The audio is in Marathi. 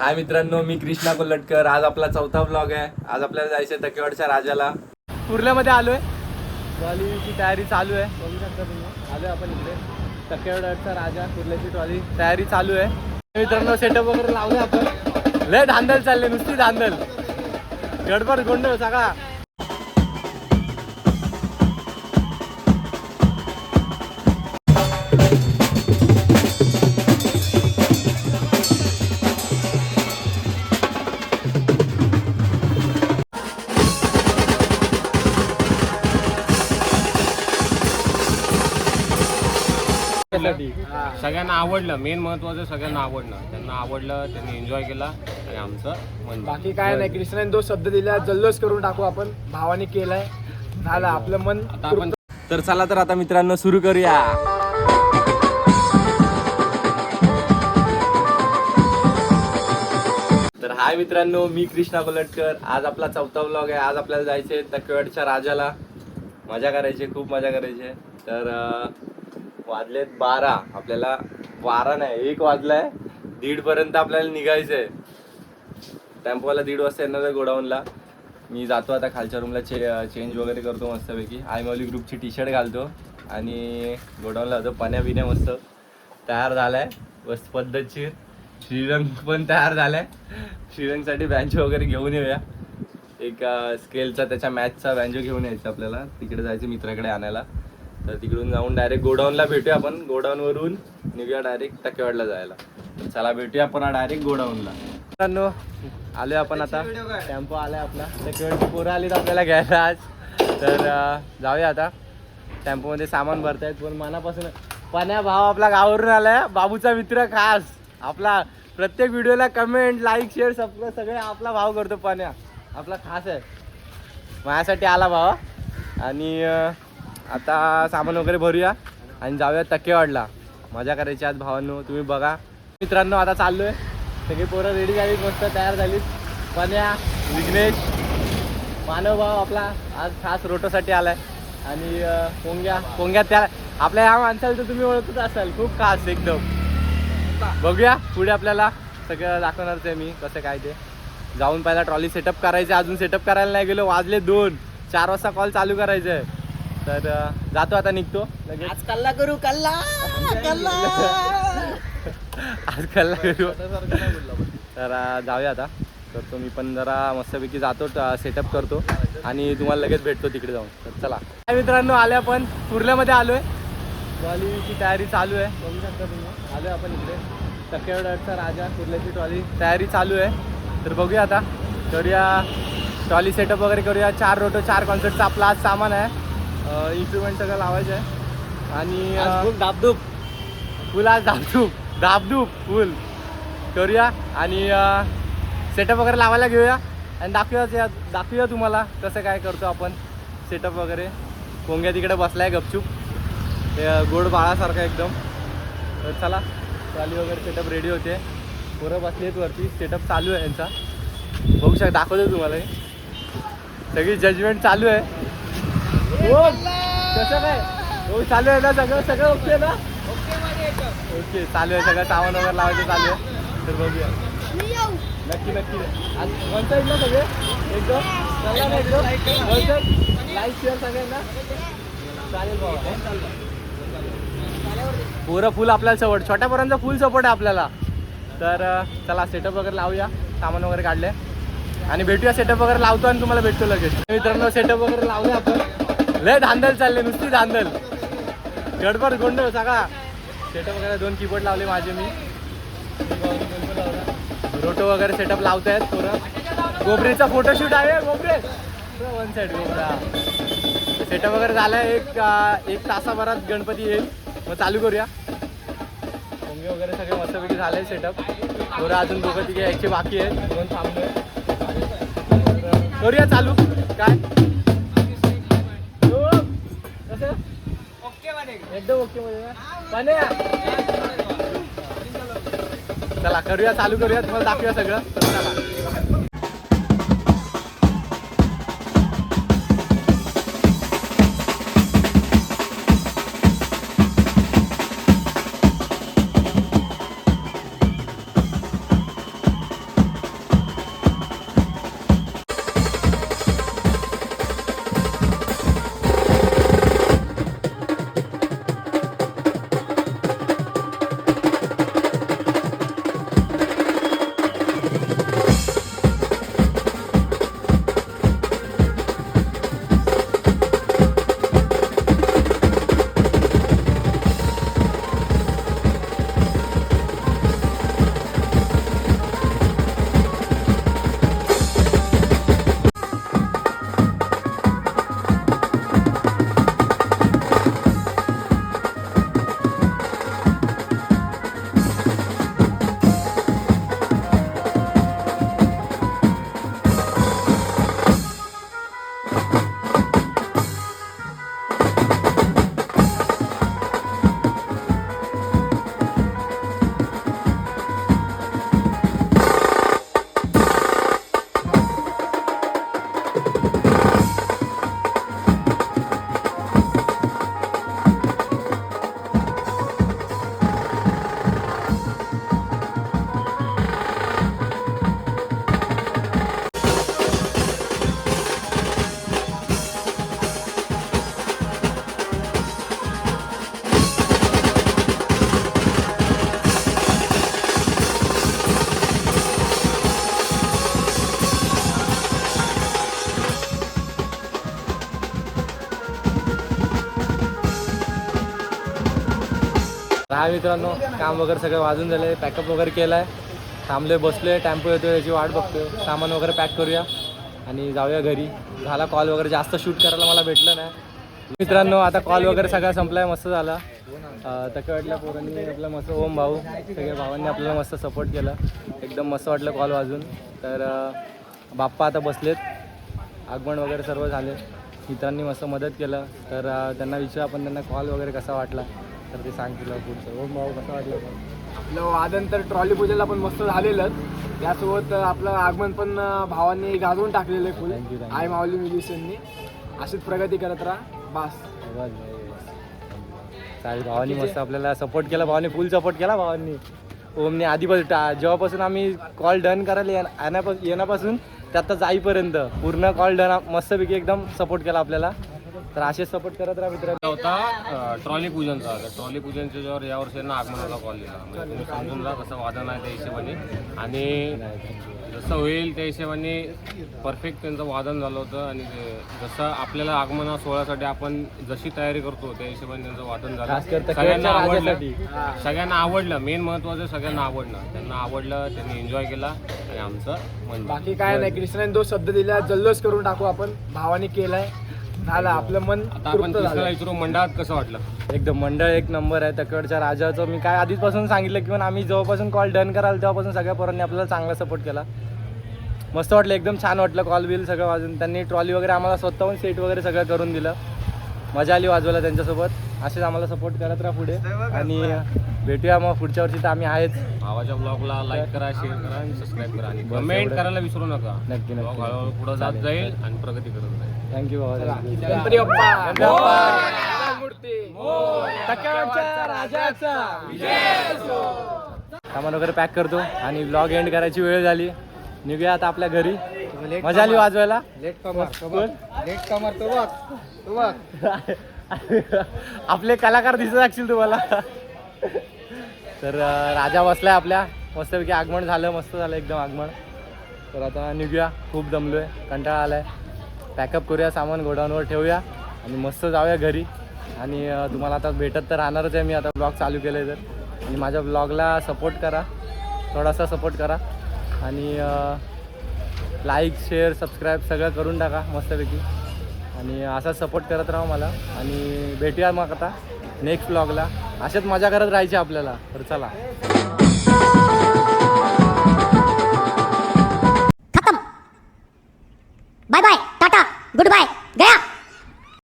हाय मित्रांनो मी कृष्णा कोल्हटकर. आज आपला चौथा ब्लॉग आहे. आज आपल्याला जायचं आहे तकेवाडच्या राजाला. कुर्ल्यामध्ये आलोय. ट्रॉलीची तयारी चालू आहे. बघू शकता तुम्ही. आलोय आपण इकडे. तकेवाडचा राजा कुर्ल्याची ट्रॉली. तयारी चालू आहे. मित्रांनो सेटअप वगैरे लावले आपण. लय धांदल चालले नुसती धांदल. गडबड गोंधळ सगळा. सगळ्यांना आवडलं. मेन महत्वाचं सगळ्यांना आवडलं. त्यांना आवडलं त्यांनी एन्जॉय केला आणि आमचं मन बाकी काय नाही कृष्णाने दोन शब्द दिला. जल्लोष करून टाकू आपण. भावाने केलाय. झालं आपलं मन आता आपण तर चला तर आता मित्रांनो सुरू करूया. तर हाय मित्रांनो मी कृष्णा कोलटकर आज आपला चौथा ब्लॉग आहे. आज आपल्याला जायचे तकवाडच्या राजाला. मजा करायची खूप मजा करायची. तर अं, वाजलेत बारा. आपल्याला बारा नाही एक वाजलाय. दीड पर्यंत आपल्याला निघायचंय. टेम्पोला दीड वाजता येणार आहे गोडाऊनला. मी जातो आता खालच्या रूमला चे चेंज वगैरे करतो मस्तपैकी. आय मौली ग्रुपची टी शर्ट घालतो. आणि गोडाऊनला जातो पाण्या बिण्या मस्त तयार झालाय. मस्त पद्धतशीर. श्रीरंग पण तयार झालाय. श्रीरंगसाठी बँजो वगैरे घेऊन येऊया. एक स्केलचा त्याच्या मॅचचा बँजो घेऊन यायचा आपल्याला. तिकडे जायचं मित्राकडे आणायला. तर तिकडून जाऊन डायरेक्ट गोडाऊनला भेटूया आपण. गोडाऊनवरून निघूया डायरेक्ट टकेवाडला जायला. चला भेटूया आपण डायरेक्ट गोडाऊनला. मित्रांनो आलोय आपण आता. टेम्पो आलाय आपला. टकेवाडची पोरं आलीत आपल्याला घ्यायला आज. तर जाऊया आता. टेम्पोमध्ये सामान भरतायत पण मनापासून पण्या भाव आपला गावावरून आलाय बाबूचा मित्र खास. आपला प्रत्येक व्हिडिओला कमेंट लाईक शेअर सगळं सगळे आपला भाव करतो पण्या. आपला खास आहे. माझ्यासाठी आला भावा आणि आता सामान वगैरे भरूया आणि जाऊया टक्केवाडला. मजा करायची आज भावांनो तुम्ही बघा. मित्रांनो आता चाललोय. सगळी पोरं रेडी झाली मस्त तयार झालीत पण्या विघ्नेश मानव भाव आपला आज खास रोटोसाठी आलाय. आणि पोंग्या पोंग्या त्या आपल्या ह्या माणसाला तर तुम्ही ओळखत असाल. खूप खास एकदम. बघूया पुढे आपल्याला सगळं दाखवणारच आहे मी कसं काय ते. जाऊन पहिला ट्रॉली सेटअप करायचं अजून सेटअप करायला नाही गेलो वाजले दोन. चार वाजता कॉल चालू करायचं आहे तर जातो आता निघतो. लगेच. आज कल्ला करू कल्ला आज कल्ला करू. तर जाऊया आता. करतो मी पण जरा मस्तपैकी जातो सेटअप करतो. आणि तुम्हाला लगेच भेटतो तिकडे जाऊन. तर चला. काय मित्रांनो आले आपण. कुर्ल्यामध्ये आलोय. ट्रॉलीची तयारी चालू आहे. बघू शकता तुम्ही. आलोय आपण इकडे. टक्केवाडचा राजा कुर्ल्याची ट्रॉली. तयारी चालू आहे. तर बघूया आता. करूया ट्रॉली सेटअप वगैरे करूया. चार रोटो चार कॉन्सर्टचा आपला आज सामान आहे. इन्स्ट्रुमेंट सगळं लावायचं आहे. आणि अं, दाबदूब फुल आज धाबधूप धाबधूप फुल करूया. आणि सेटअप वगैरे लावायला घेऊया. आणि दाखवूया दाखवूया तुम्हाला कसं काय करतो आपण सेटअप वगैरे. कोंग्या तिकडे बसलाय गपचूप. ते गोड बाळासारखा एकदम. तर चला ट्रॉली वगैरे सेटअप रेडी होते. पोरं बसली आहेत वरती. सेटअप चालू आहे यांचा. बघू शकता दाखवतो तुम्हाला. सगळी जजमेंट चालू आहे. कसं काय? हो चालू आहे ना सगळं? सगळं ओके ना? ओके चालू आहे सगळं. सामान वगैरे लावायचं चालू आहे. तर बघूया. नक्की नक्की. आज वन साईड ना सगळे? एकदम? चालला ना एकदम. लाईक शेअर सगळ्यांना चालेल बाबा पुरं फुल आपल्याला सपोर्ट छोट्या पोरांचा फुल सपोर्ट आहे आपल्याला. तर चला सेटअप वगैरे लावूया. सामान वगैरे काढले. आणि भेटूया सेटअप वगैरे लावतो आणि तुम्हाला भेटतो लगेच. मित्रांनो सेटअप वगैरे लावले आपण. लय धांदल चालले नुसती धांदल. गडबड गोंडळ सगळा. सेटअप वगैरे दोन कीबोर्ड लावले माझे मी. रोटो वगैरे सेटअप लावतायत पोरं. गोबरेचा फोटोशूट आहे गोबरे. वन साईड गोबरा. सेटअप वगैरे झालाय एक एक तासाभरात गणपती येईल. मग चालू करूया. पोंगे वगैरे सगळे मस्तपैकी झाले सेटअप पोरं अजून दोघं तिघे यायचे बाकी आहेत. दोन थांबलोय. करूया चालू. काय? एकदम ओके मध्ये ना? चला करूया चालू करूया. तुम्हाला दाखवूया सगळं. चला काय मित्रांनो काम वगैरे सगळं वाजून झालं आहे पॅकअप वगैरे केलं आहे थांबलोय बसलोय टेम्पो येतोय याची वाट बघतोय. सामान वगैरे पॅक करूया आणि जाऊया घरी. झाला कॉल वगैरे जास्त शूट करायला मला भेटलं नाही. मित्रांनो आता कॉल वगैरे सगळा संपलाय मस्त झाला. तक्या वाटल्या पोरांनी आपला मस्त ओम भाऊ सगळ्या भावांनी आपल्याला मस्त सपोर्ट केला. एकदम मस्त वाटलं कॉल वाजून. तर बाप्पा आता बसलेत. आगमन वगैरे सर्व झाले. मित्रांनी मस्त मदत केलं. तर त्यांना विचार आपण त्यांना कॉल वगैरे कसा वाटला. तर ते सांगतील पुढचं. ओम भाऊ कसा वाटला? आपलं वादन तर ट्रॉली पूजेला पण मस्त झालेलंच. त्यासोबत आपलं आगमन पण भावांनी गाजवून टाकलेलं आहे फुल. Thank you, thank you. आई माऊली म्युझिशियननी अशीच प्रगती करत राहा. बास. नाही. चालेल भावानी मस्त आपल्याला सपोर्ट केला. भावानी फुल सपोर्ट केला भावांनी. ओमने आधीपासून टा- जेव्हापासून आम्ही कॉल डन करायला येण्या- येण्यापासून येण्यापासून ते आता जाईपर्यंत पूर्ण कॉल डन मस्तपैकी एकदम सपोर्ट केला आपल्याला. तर असेच सपोर्ट करत राहा मित्रांनो. होता ट्रॉली पूजनचा तर ट्रॉली पूजनच्या ज्यावर यावर्षी यांना आगमनाला कॉल दिला. म्हणजे तुम्ही समजून जा कसं वादन आहे त्या हिशोबाने. आणि जसं होईल त्या हिशोबाने परफेक्ट त्यांचं वादन झालं होतं. आणि जसं आपल्याला आगमना सोहळ्यासाठी आपण जशी तयारी करतो त्या हिशोबाने त्यांचं वादन झालं. सगळ्यांना आवडलं. सगळ्यांना आवडलं. मेन महत्वाचं सगळ्यांना आवडलं त्यांना आवडलं त्यांनी एन्जॉय केला. आणि आमचं मन बाकी काय नाही कृष्णाने जो शब्द दिला जल्लोष करून टाकू आपण. भावाने केलाय. झालं आपलं मन आता आपण तृप्त कृष्णाला झालं. विचारू मंडळात कसं वाटलं? एकदम मंडळ एक नंबर आहे तकडच्या राजाचं मी काय आधीपासून सांगितलं की पण आम्ही जेव्हापासून कॉल डन कराल तेव्हापासून सगळ्या पोरांनी आपल्याला चांगला सपोर्ट केला. मस्त वाटलं एकदम छान वाटलं कॉल बिल सगळं वाजून. त्यांनी ट्रॉली वगैरे आम्हाला स्वतःहून सेट वगैरे सगळं करून दिलं. मजा आली वाजवायला त्यांच्यासोबत. असेच आम्हाला सपोर्ट करत राहा पुढे. आणि भेटूया मग पुढच्या वर्षी तर आम्ही आहेच. भावाच्या ब्लॉगला लाईक करा शेअर करा आणि सबस्क्राईब करा. आणि बस कमेंट एवढं. करायला विसरू नका. नक्की, नक्की. ब्लॉग हळूहळू पुढे जात जाईल आणि प्रगती करत जाईल. Thank you. गणपती बाप्पा. राजाचा. सामान वगैरे पॅक करतो आणि ब्लॉग एंड करायची वेळ झाली. निघूया आता आपल्या घरी. मजा आली वाजवायला. लेट कमर लेट कमर तो बघ तो बघ. आपले कलाकार दिसत असतील तुम्हाला. तर राजा बसलाय आपल्या. मस्तपैकी आगमन झालं मस्त झालं एकदम आगमन. तर आता निघूया. खूप दमलोय. कंटाळा आलाय. पॅकअप करूया सामान गोडाऊनवर ठेवूया आणि मस्त जाऊया घरी. आणि तुम्हाला आता भेटत तर राहणारच आहे मी. आता ब्लॉग चालू केलं तर. आणि माझ्या ब्लॉगला सपोर्ट करा. थोडासा सपोर्ट करा. आणि लाईक शेअर सबस्क्राईब सगळं करून टाका मस्तपैकी. आणि असा सपोर्ट करत राहा मला. आणि भेटूया मग आता नेक्स्ट ब्लॉगला अशाच मजा करत राहायची आपल्याला. तर चला. goodbye.